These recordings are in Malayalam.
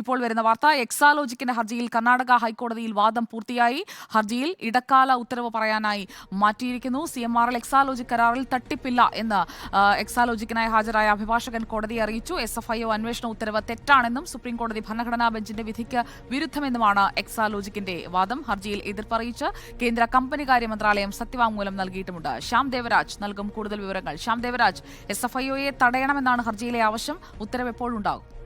ഇപ്പോൾ വരുന്ന വാർത്ത എക്സാലോജിക്കിന്റെ ഹർജിയിൽ കർണാടക ഹൈക്കോടതിയിൽ വാദം പൂർത്തിയായി. ഹർജിയിൽ ഇടക്കാല ഉത്തരവ് പറയാനായി മാറ്റിയിരിക്കുന്നു. സി എം ആർ എൽ കരാറിൽ തട്ടിപ്പില്ല എന്ന് എക്സാലോജിക്കിനായി ഹാജരായ അഭിഭാഷകൻ കോടതിയെ അറിയിച്ചു. എസ് എഫ് ഐ ഒ അന്വേഷണ ഉത്തരവ് തെറ്റാണെന്നും സുപ്രീംകോടതി ഭരണഘടനാ ബെഞ്ചിന്റെ വിധിക്ക് വിരുദ്ധമെന്നുമാണ് എക്സാലോജിക്കിന്റെ വാദം. ഹർജിയിൽ എതിർപ്പറിയിച്ച് കേന്ദ്ര കമ്പനികാര്യ മന്ത്രാലയം സത്യവാങ്മൂലം നൽകിയിട്ടുമുണ്ട്. ശ്യാം ദേവരാജ് നൽകും കൂടുതൽ വിവരങ്ങൾ. Shyam Devaraj S F I ഒയെ തടയണമെന്നാണ് ഹർജിയിലെ ആവശ്യം. ഉത്തരവ് എപ്പോഴുണ്ടാകും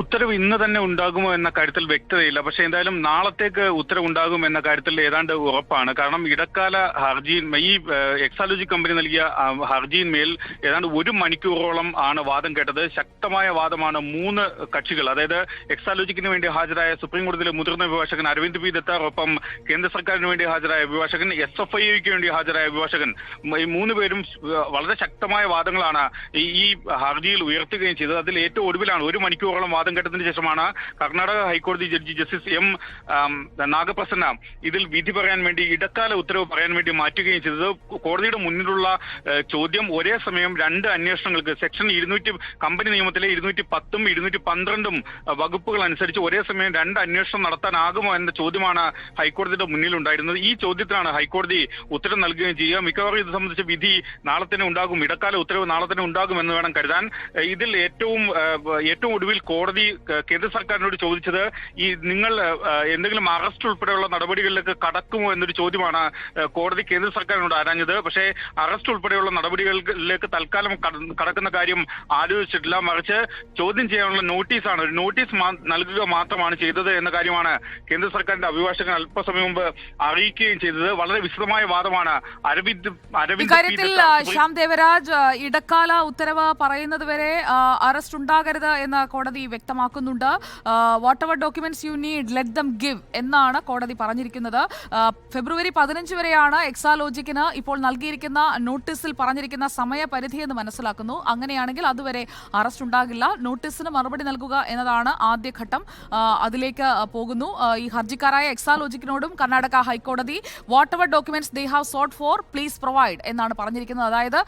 ഉത്തരവ് ഇന്ന് തന്നെ ഉണ്ടാകുമോ എന്ന കാര്യത്തിൽ വ്യക്തതയില്ല. പക്ഷെ എന്തായാലും നാളത്തേക്ക് ഉത്തരവ് ഉണ്ടാകും എന്ന കാര്യത്തിൽ ഏതാണ്ട് ഉറപ്പാണ്. കാരണം ഇടക്കാല ഹർജിയിൽ ഈ എക്സാലോജി കമ്പനി നൽകിയ ഹർജിയിന്മേൽ ഏതാണ്ട് ഒരു മണിക്കൂറോളം ആണ് വാദം കേട്ടത്. ശക്തമായ വാദമാണ് മൂന്ന് കക്ഷികൾ അതായത് എക്സാലോജിക്കിന് വേണ്ടി ഹാജരായ സുപ്രീം കോടതിയിലെ മുതിർന്ന അഭിഭാഷകൻ അരവിന്ദ് പി. ദത്താർ ഒപ്പം കേന്ദ്ര സർക്കാരിന് വേണ്ടി ഹാജരായ അഭിഭാഷകൻ എസ് എഫ് ഐക്ക് വേണ്ടി ഹാജരായ അഭിഭാഷകൻ ഈ മൂന്ന് പേരും വളരെ ശക്തമായ വാദങ്ങളാണ് ഈ ഹർജിയിൽ ഉയർത്തുകയും ചെയ്തത്. അതിൽ ഏറ്റവും ഒടുവിലാണ് ഒരു മണിക്കൂറോളം വാദം കേട്ടതിന് ശേഷമാണ് കർണാടക ഹൈക്കോടതി ജഡ്ജി ജസ്റ്റിസ് എം നാഗപ്രസന്ന ഇതിൽ വിധി പറയാൻ വേണ്ടി ഇടക്കാല ഉത്തരവ് പറയാൻ വേണ്ടി മാറ്റുകയും ചെയ്തത്. കോടതിയുടെ മുന്നിലുള്ള ചോദ്യം ഒരേ സമയം രണ്ട് അന്വേഷണങ്ങൾക്ക് സെക്ഷൻ ഇരുന്നൂറ്റി കമ്പനി നിയമത്തിലെ ഇരുന്നൂറ്റി പത്തും ഇരുന്നൂറ്റി പന്ത്രണ്ടും വകുപ്പുകൾ അനുസരിച്ച് ഒരേ സമയം രണ്ട് അന്വേഷണം നടത്താനാകുമോ എന്ന ചോദ്യമാണ് ഹൈക്കോടതിയുടെ മുന്നിലുണ്ടായിരുന്നത്. ഈ ചോദ്യത്തിനാണ് ഹൈക്കോടതി ഉത്തരം നൽകുകയും ചെയ്യുക. മിക്കവാറും ഇത് സംബന്ധിച്ച് വിധി നാളെ തന്നെ ഉണ്ടാകും. ഇടക്കാല ഉത്തരവ് നാളെ തന്നെ ഉണ്ടാകും എന്ന് വേണം കരുതാൻ. ഇതിൽ ഏറ്റവും ഏറ്റവും ഒടുവിൽ കോടതി ഏഹ്, കേന്ദ്ര സർക്കാരിനോട് ചോദിച്ചത് ഈ നിങ്ങൾ എന്തെങ്കിലും അറസ്റ്റ് ഉൾപ്പെടെയുള്ള നടപടികളിലേക്ക് കടക്കുമോ എന്നൊരു ചോദ്യമാണ് കോടതി കേന്ദ്ര സർക്കാരിനോട് ആരാഞ്ഞത്. പക്ഷേ അറസ്റ്റ് ഉൾപ്പെടെയുള്ള നടപടികളിലേക്ക് തൽക്കാലം കടക്കുന്ന കാര്യം ആലോചിച്ചിട്ടില്ല. മറിച്ച് ചോദ്യം ചെയ്യാനുള്ള നോട്ടീസാണ്. ഒരു നോട്ടീസ് നൽകുക മാത്രമാണ് ചെയ്തത് എന്ന കാര്യമാണ് കേന്ദ്ര സർക്കാരിന്റെ അഭിഭാഷകൻ അല്പസമയം മുമ്പ് അറിയിക്കുകയും ചെയ്തത്. വളരെ വിശദമായ വാദമാണ്. അരവിന്ദ് അരവിന്ദ് ശ്യാം ദേവരാജ് ഇടക്കാല ഉത്തരവ് പറയുന്നത് വരെ അറസ്റ്റ് ഉണ്ടാകരുത് എന്ന് കോടതി വ്യക്തമാക്കുന്നുണ്ട്. Whatever documents you need let them give എന്നാണ് കോടതി പറഞ്ഞിരിക്കുന്നത്. ഫെബ്രുവരി പതിനഞ്ച് വരെയാണ് എക്സാലോജിക്കിന് ഇപ്പോൾ നൽകിയിരിക്കുന്ന നോട്ടീസിൽ പറഞ്ഞിരിക്കുന്ന സമയപരിധി എന്ന് മനസ്സിലാക്കുന്നു. അങ്ങനെയാണെങ്കിൽ അതുവരെ അറസ്റ്റ് ഉണ്ടാകില്ല. നോട്ടീസിന് മറുപടി നൽകുക എന്നതാണ് ആദ്യഘട്ടം അതിലേക്ക് പോകുന്നു. ഈ ഹർജിക്കാരായ എക്സാലോജിക്കിനോടും കർണാടക ഹൈക്കോടതി whatever documents they have sought for please provide എന്നാണ് പറഞ്ഞിരിക്കുന്നത്. അതായത്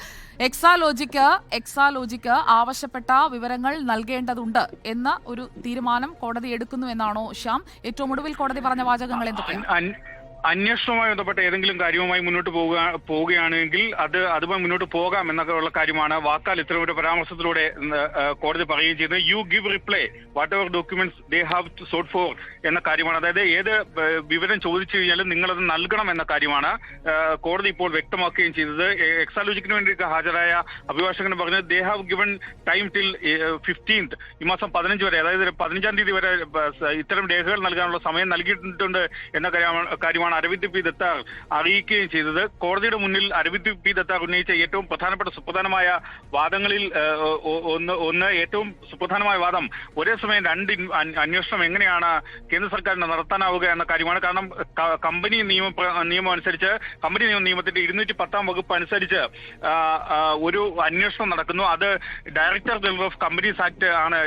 എക്സാലോജിക്ക് എക്സാലോജിക്ക് ആവശ്യപ്പെട്ട വിവരങ്ങൾ നൽകേണ്ടതുണ്ട് എന്ന ഒരു തീരുമാനം കോടതി എടുക്കുന്നു എന്നാണോ ശ്യാം? ഏറ്റവും ഒടുവിൽ കോടതി പറഞ്ഞ വാചകങ്ങൾ എന്തൊക്കെയാണ്? അന്വേഷണവുമായി ബന്ധപ്പെട്ട ഏതെങ്കിലും കാര്യവുമായി മുന്നോട്ട് പോകുക പോവുകയാണെങ്കിൽ അത് അതുമായി മുന്നോട്ട് പോകാം എന്നൊക്കെ ഉള്ള കാര്യമാണ് വാക്കാൽ ഇത്തരം ഒരു പരാമർശത്തിലൂടെ കോടതി പറയുകയും ചെയ്തത് you give reply whatever documents they have to sought for എന്ന കാര്യമാണ്. അതായത് ഏത് വിവരം ചോദിച്ചു കഴിഞ്ഞാലും നിങ്ങളത് നൽകണം എന്ന കാര്യമാണ് കോടതി ഇപ്പോൾ വ്യക്തമാക്കുകയും ചെയ്തത്. എക്സാലോജിക്കിന് വേണ്ടി ഹാജരായ അഭിഭാഷകൻ പറഞ്ഞത് they have given time till fifteenth ഈ മാസം പതിനഞ്ച് വരെ അതായത് പതിനഞ്ചാം തീയതി വരെ ഇത്തരം രേഖകൾ നൽകാനുള്ള സമയം നൽകിയിട്ടുണ്ട് എന്ന കാര്യമാണ് കാര്യമാണ് അരവിന്ദ് പി. ദത്താർ അറിയിക്കുകയും ചെയ്തത്. കോടതിയുടെ മുന്നിൽ അരവിന്ദ് പി. ദത്താർ ഉന്നയിച്ച ഏറ്റവും പ്രധാനപ്പെട്ട സുപ്രധാനമായ വാദങ്ങളിൽ ഒന്ന് ഒന്ന് ഏറ്റവും സുപ്രധാനമായ വാദം ഒരേ സമയം രണ്ട് അന്വേഷണം എങ്ങനെയാണ് കേന്ദ്ര സർക്കാരിന് നടത്താനാവുക എന്ന കാര്യമാണ്. കാരണം കമ്പനി നിയമ നിയമം അനുസരിച്ച് കമ്പനി നിയമ നിയമത്തിന്റെ ഇരുന്നൂറ്റി പത്താം വകുപ്പ് അനുസരിച്ച് ഒരു അന്വേഷണം നടക്കുന്നു. അത് director general of companies act ആണ്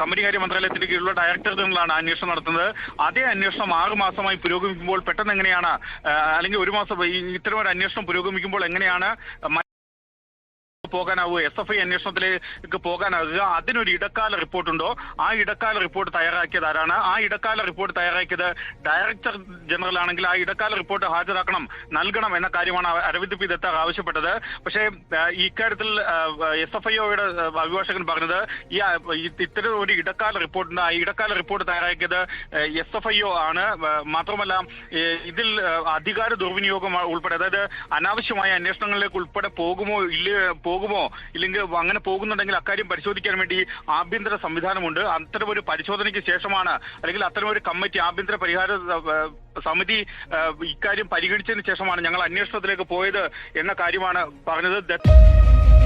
കമ്പനി കാര്യ മന്ത്രാലയത്തിന്റെ കീഴിലുള്ള ഡയറക്ടർ ജനറലാണ് അന്വേഷണം നടത്തുന്നത്. അതേ അന്വേഷണം ആറ് മാസമായി പുരോഗമിക്കുമ്പോൾ പെട്ടെന്ന് എങ്ങനെയാണ് അല്ലെങ്കിൽ ഒരു മാസം ഇത്തരം ഒരു അന്വേഷണം പുരോഗമിക്കുമ്പോൾ എങ്ങനെയാണ് പോകാനാവുക എസ് എഫ് ഐ അന്വേഷണത്തിലേക്ക് പോകാനാവുക. അതിനൊരു ഇടക്കാല റിപ്പോർട്ടുണ്ടോ? ആ ഇടക്കാല റിപ്പോർട്ട് തയ്യാറാക്കിയത് ആരാണ്? ആ ഇടക്കാല റിപ്പോർട്ട് തയ്യാറാക്കിയത് ഡയറക്ടർ ജനറൽ ആണെങ്കിൽ ആ ഇടക്കാല റിപ്പോർട്ട് ഹാജരാക്കണം നൽകണം എന്ന കാര്യമാണ് അരവിന്ദ് പി ദത്ത ആവശ്യപ്പെട്ടത്. പക്ഷേ ഇക്കാര്യത്തിൽ എസ് എഫ് ഐ ഒയുടെ അഭിഭാഷകൻ പറഞ്ഞത് ഈ ഇത്തരം ഒരു ഇടക്കാല റിപ്പോർട്ടുണ്ട് ആ ഇടക്കാല റിപ്പോർട്ട് തയ്യാറാക്കിയത് എസ് എഫ് ഐഒ ആണ്. മാത്രമല്ല ഇതിൽ അധികാര ദുർവിനിയോഗം ഉൾപ്പെടെ അതായത് അനാവശ്യമായ അന്വേഷണങ്ങളിലേക്ക് ഉൾപ്പെടെ പോകുമോ ഇല്ല പോകുമോ? ഇല്ലെങ്കിൽ അങ്ങനെ പോകുന്നുണ്ടെങ്കിൽ അക്കാര്യം പരിശോധിക്കാൻ വേണ്ടി ആഭ്യന്തര സംവിധാനമുണ്ട്. അത്തരമൊരു പരിശോധനയ്ക്ക് ശേഷമാണ് അല്ലെങ്കിൽ അത്തരമൊരു കമ്മിറ്റി ആഭ്യന്തര പരിഹാര സമിതി ഇക്കാര്യം പരിഗണിച്ചതിന് ശേഷമാണ് ഞങ്ങൾ അന്വേഷണത്തിലേക്ക് പോയത് എന്ന കാര്യമാണ് പറഞ്ഞത്.